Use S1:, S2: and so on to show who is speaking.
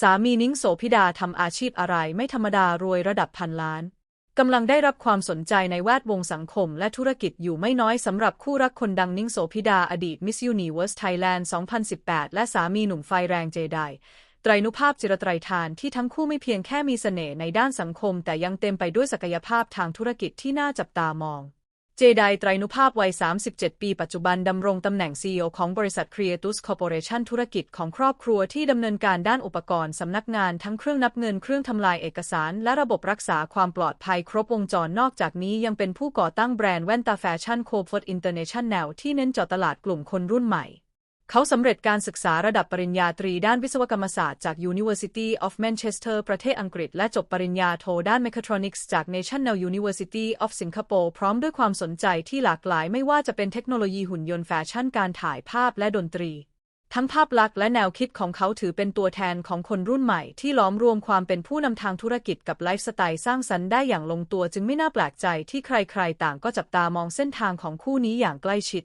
S1: สามีนิ้งโสพิดาทำอาชีพอะไรไม่ธรรมดารวยระดับพันล้านกำลังได้รับความสนใจในแวดวงสังคมและธุรกิจอยู่ไม่น้อยสำหรับคู่รักคนดังนิ้งโสพิดาอดีต Miss Universe Thailand 2018 และสามีหนุ่มไฟแรงเจไดไตรนุภาพจิรไตรทานที่ทั้งคู่ไม่เพียงแค่มีเสน่ห์ในด้านสังคม แต่ยังเต็มไปด้วยศักยภาพทางธุรกิจที่น่าจับตามอง เจไดไตรนุภาพวัย 37 ปีปัจจุบันดำรงตำแหน่ง CEO ของบริษัท Creatus Corporation ธุรกิจของครอบครัวที่ดำเนินการด้านอุปกรณ์สำนักงานทั้งเครื่องนับเงินเครื่องทำลายเอกสาร และระบบรักษาความปลอดภัยครบวงจรนอกจากนี้ยังเป็นผู้ก่อตั้งแบรนด์แว่นตาแฟชั่นโคฟอร์ดอินเตอร์เนชั่นแนลที่เน้นเจาะตลาดกลุ่มคนรุ่นใหม่ เขาสำเร็จการศึกษาระดับปริญญาตรีด้านวิศวกรรมศาสตร์จาก University of Manchester ประเทศอังกฤษ และจบปริญญาโทด้าน Mechatronics จาก National University of Singapore พร้อมด้วยความสนใจที่หลากหลายไม่ว่าจะเป็นเทคโนโลยีหุ่นยนต์แฟชั่นการถ่ายภาพและดนตรี ทั้งภาพลักษณ์และแนวคิดของเขาถือเป็นตัวแทนของคนรุ่นใหม่ ที่ล้อมรวมความเป็นผู้นำทางธุรกิจกับไลฟ์สไตล์สร้างสรรค์ได้อย่างลงตัวจึงไม่น่าแปลกใจที่ใครๆ ต่างก็จับตามองเส้นทางของคู่นี้อย่างใกล้ชิด